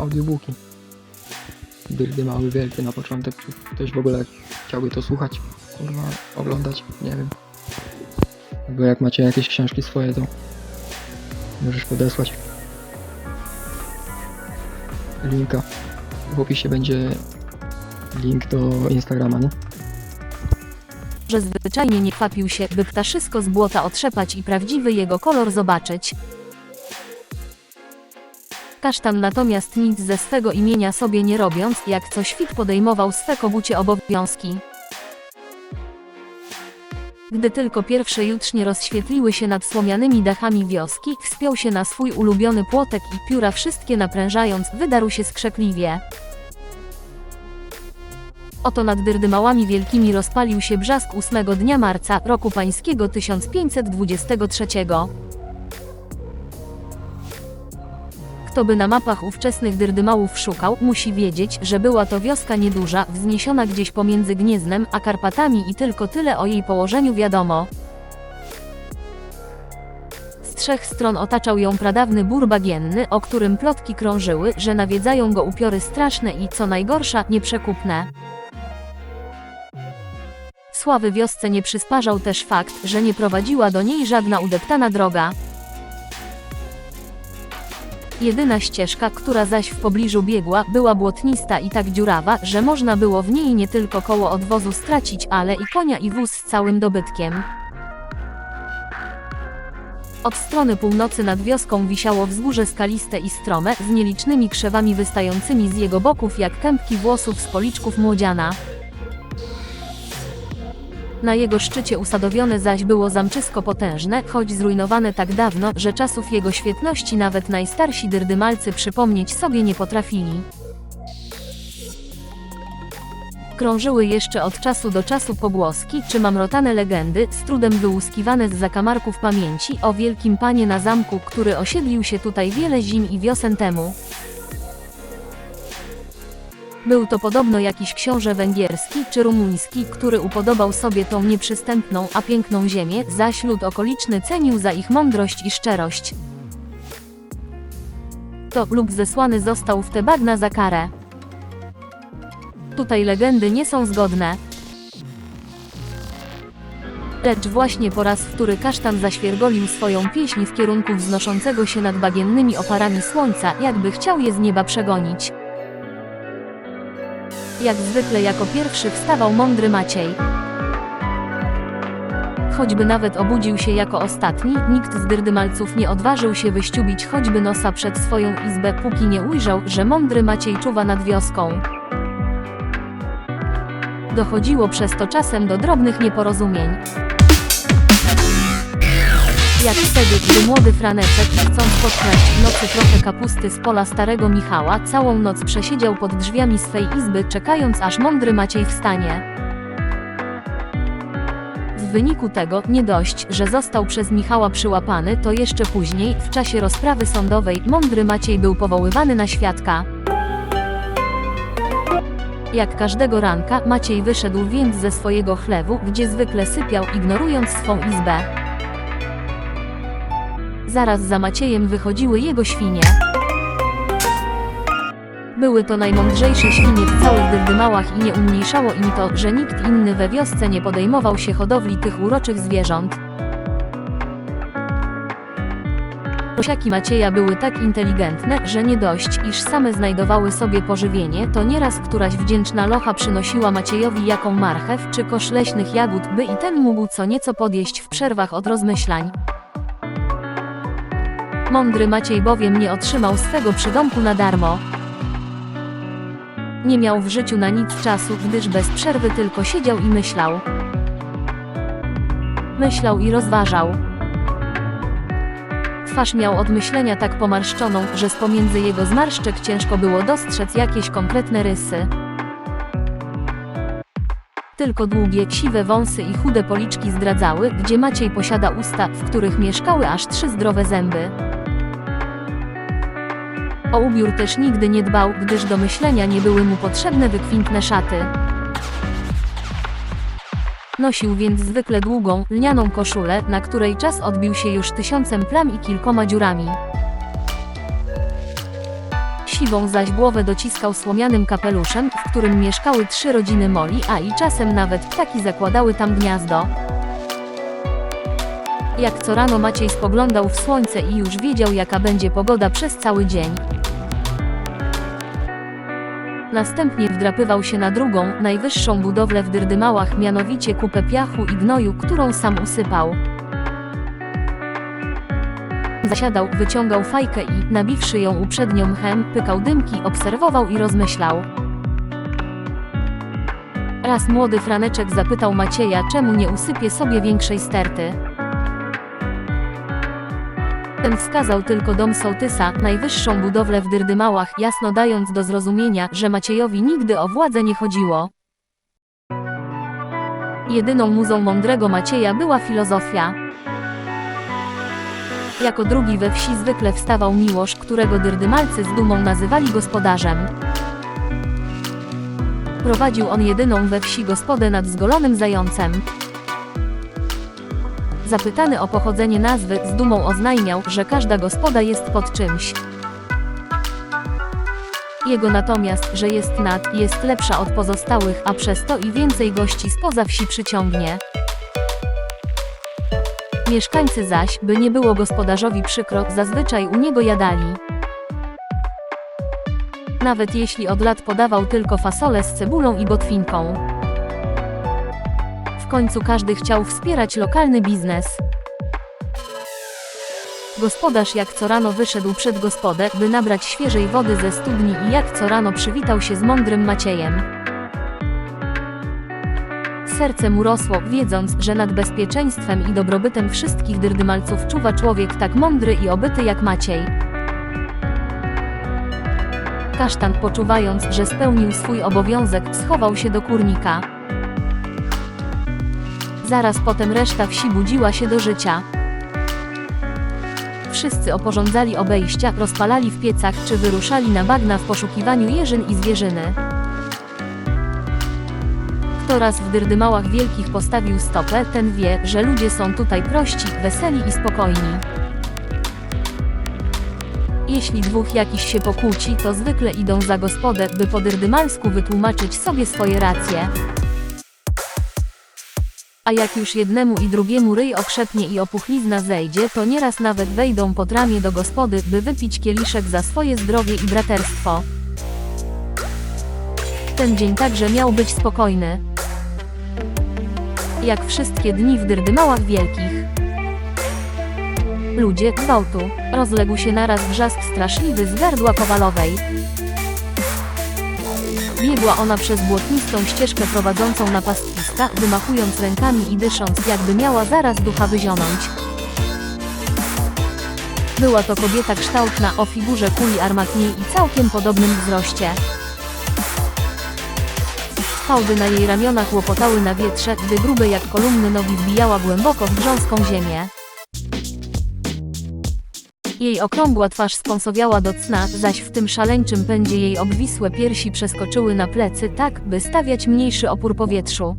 audiobooki. Dyrdy mały, wielkie na początek. Czy ktoś w ogóle chciałby to słuchać? Kurwa, oglądać? Nie wiem. Albo jak macie jakieś książki swoje, to możesz podesłać. Linka. W opisie będzie link do Instagrama, nie? że zwyczajnie nie kwapił się, by ptaszysko z błota otrzepać i prawdziwy jego kolor zobaczyć. Kasztan natomiast nic ze swego imienia sobie nie robiąc, jak co świt podejmował swe kogucie obowiązki. Gdy tylko pierwsze jutrznie rozświetliły się nad słomianymi dachami wioski, wspiął się na swój ulubiony płotek i pióra wszystkie naprężając, wydarł się skrzekliwie. Oto nad Dyrdymałami Wielkimi rozpalił się brzask 8 dnia marca roku pańskiego 1523. Kto by na mapach ówczesnych Dyrdymałów szukał, musi wiedzieć, że była to wioska nieduża, wzniesiona gdzieś pomiędzy Gnieznem a Karpatami i tylko tyle o jej położeniu wiadomo. Z trzech stron otaczał ją pradawny bór bagienny, o którym plotki krążyły, że nawiedzają go upiory straszne i, co najgorsza, nieprzekupne. Sławy wiosce nie przysparzał też fakt, że nie prowadziła do niej żadna udeptana droga. Jedyna ścieżka, która zaś w pobliżu biegła, była błotnista i tak dziurawa, że można było w niej nie tylko koło odwozu stracić, ale i konia i wóz z całym dobytkiem. Od strony północy nad wioską wisiało wzgórze skaliste i strome, z nielicznymi krzewami wystającymi z jego boków jak kępki włosów z policzków młodziana. Na jego szczycie usadowione zaś było zamczysko potężne, choć zrujnowane tak dawno, że czasów jego świetności nawet najstarsi dyrdymalcy przypomnieć sobie nie potrafili. Krążyły jeszcze od czasu do czasu pogłoski, czy mamrotane legendy, z trudem wyłuskiwane z zakamarków pamięci, o wielkim panie na zamku, który osiedlił się tutaj wiele zim i wiosen temu. Był to podobno jakiś książę węgierski czy rumuński, który upodobał sobie tą nieprzystępną, a piękną ziemię, zaś lud okoliczny cenił za ich mądrość i szczerość. To lub zesłany został w te bagna za karę. Tutaj legendy nie są zgodne. Lecz właśnie po raz wtóry kasztan zaświergolił swoją pieśń w kierunku wznoszącego się nad bagiennymi oparami słońca, jakby chciał je z nieba przegonić. Jak zwykle jako pierwszy wstawał mądry Maciej. Choćby nawet obudził się jako ostatni, nikt z dyrdymalców nie odważył się wyściubić choćby nosa przed swoją izbę, póki nie ujrzał, że mądry Maciej czuwa nad wioską. Dochodziło przez to czasem do drobnych nieporozumień. Jak wtedy, gdy młody Franeczek, chcąc podkraść w nocy trochę kapusty z pola starego Michała, całą noc przesiedział pod drzwiami swej izby, czekając aż mądry Maciej wstanie. W wyniku tego, nie dość, że został przez Michała przyłapany, to jeszcze później, w czasie rozprawy sądowej, mądry Maciej był powoływany na świadka. Jak każdego ranka, Maciej wyszedł więc ze swojego chlewu, gdzie zwykle sypiał, ignorując swą izbę. Zaraz za Maciejem wychodziły jego świnie. Były to najmądrzejsze świnie w całych Dyrdymałach i nie umniejszało im to, że nikt inny we wiosce nie podejmował się hodowli tych uroczych zwierząt. Prosiaki Macieja były tak inteligentne, że nie dość, iż same znajdowały sobie pożywienie, to nieraz któraś wdzięczna locha przynosiła Maciejowi jaką marchew czy kosz leśnych jagód, by i ten mógł co nieco podjeść w przerwach od rozmyślań. Mądry Maciej bowiem nie otrzymał swego przydomku na darmo. Nie miał w życiu na nic czasu, gdyż bez przerwy tylko siedział i myślał. Myślał i rozważał. Twarz miał od myślenia tak pomarszczoną, że z pomiędzy jego zmarszczek ciężko było dostrzec jakieś konkretne rysy. Tylko długie, siwe wąsy i chude policzki zdradzały, gdzie Maciej posiada usta, w których mieszkały aż trzy zdrowe zęby. O ubiór też nigdy nie dbał, gdyż do myślenia nie były mu potrzebne wykwintne szaty. Nosił więc zwykle długą, lnianą koszulę, na której czas odbił się już tysiącem plam i kilkoma dziurami. siwą zaś głowę dociskał słomianym kapeluszem, w którym mieszkały trzy rodziny Moli, a i czasem nawet ptaki zakładały tam gniazdo. Jak co rano Maciej spoglądał w słońce i już wiedział jaka będzie pogoda przez cały dzień. Następnie wdrapywał się na drugą, najwyższą budowlę w Dyrdymałach, mianowicie kupę piachu i gnoju, którą sam usypał. Zasiadał, wyciągał fajkę i, nabiwszy ją uprzednio mchem, pykał dymki, obserwował i rozmyślał. Raz młody Franeczek zapytał Macieja, czemu nie usypie sobie większej sterty. Ten wskazał tylko dom sołtysa, najwyższą budowlę w Dyrdymałach, jasno dając do zrozumienia, że Maciejowi nigdy o władzę nie chodziło. Jedyną muzą mądrego Macieja była filozofia. Jako drugi we wsi zwykle wstawał Miłosz, którego dyrdymalcy z dumą nazywali gospodarzem. Prowadził on jedyną we wsi gospodę nad zgolonym zającem. Zapytany o pochodzenie nazwy, z dumą oznajmiał, że każda gospoda jest pod czymś. Jego natomiast, że jest nad, jest lepsza od pozostałych, a przez to i więcej gości spoza wsi przyciągnie. Mieszkańcy zaś, by nie było gospodarzowi przykro, zazwyczaj u niego jadali. Nawet jeśli od lat podawał tylko fasolę z cebulą i botwinką. Końcu każdy chciał wspierać lokalny biznes. Gospodarz jak co rano wyszedł przed gospodę, by nabrać świeżej wody ze studni i jak co rano przywitał się z mądrym Maciejem. Serce mu rosło, wiedząc, że nad bezpieczeństwem i dobrobytem wszystkich dyrdymalców czuwa człowiek tak mądry i obyty jak Maciej. Kasztan, poczuwając, że spełnił swój obowiązek, schował się do kurnika. Zaraz potem reszta wsi budziła się do życia. Wszyscy oporządzali obejścia, rozpalali w piecach czy wyruszali na bagna w poszukiwaniu jeżyn i zwierzyny. Kto raz w Dyrdymałach Wielkich postawił stopę, ten wie, że ludzie są tutaj prości, weseli i spokojni. Jeśli dwóch jakiś się pokłóci, to zwykle idą za gospodę, by po dyrdymalsku wytłumaczyć sobie swoje racje. A jak już jednemu i drugiemu ryj okrzepnie i opuchlizna zejdzie, to nieraz nawet wejdą pod ramię do gospody, by wypić kieliszek za swoje zdrowie i braterstwo. Ten dzień także miał być spokojny. Jak wszystkie dni w Dyrdymałach Wielkich. Ludzie, gwałtu. Rozległ się naraz wrzask straszliwy z gardła Kowalowej. Biegła ona przez błotnistą ścieżkę prowadzącą na pastwiska, wymachując rękami i dysząc, jakby miała zaraz ducha wyzionąć. Była to kobieta kształtna o figurze kuli armatniej i całkiem podobnym wzroście. Fałdy na jej ramionach łopotały na wietrze, gdy grube jak kolumny nogi wbijała głęboko w grząską ziemię. Jej okrągła twarz spąsowiała do cna, zaś w tym szaleńczym pędzie jej obwisłe piersi przeskoczyły na plecy tak, by stawiać mniejszy opór powietrzu.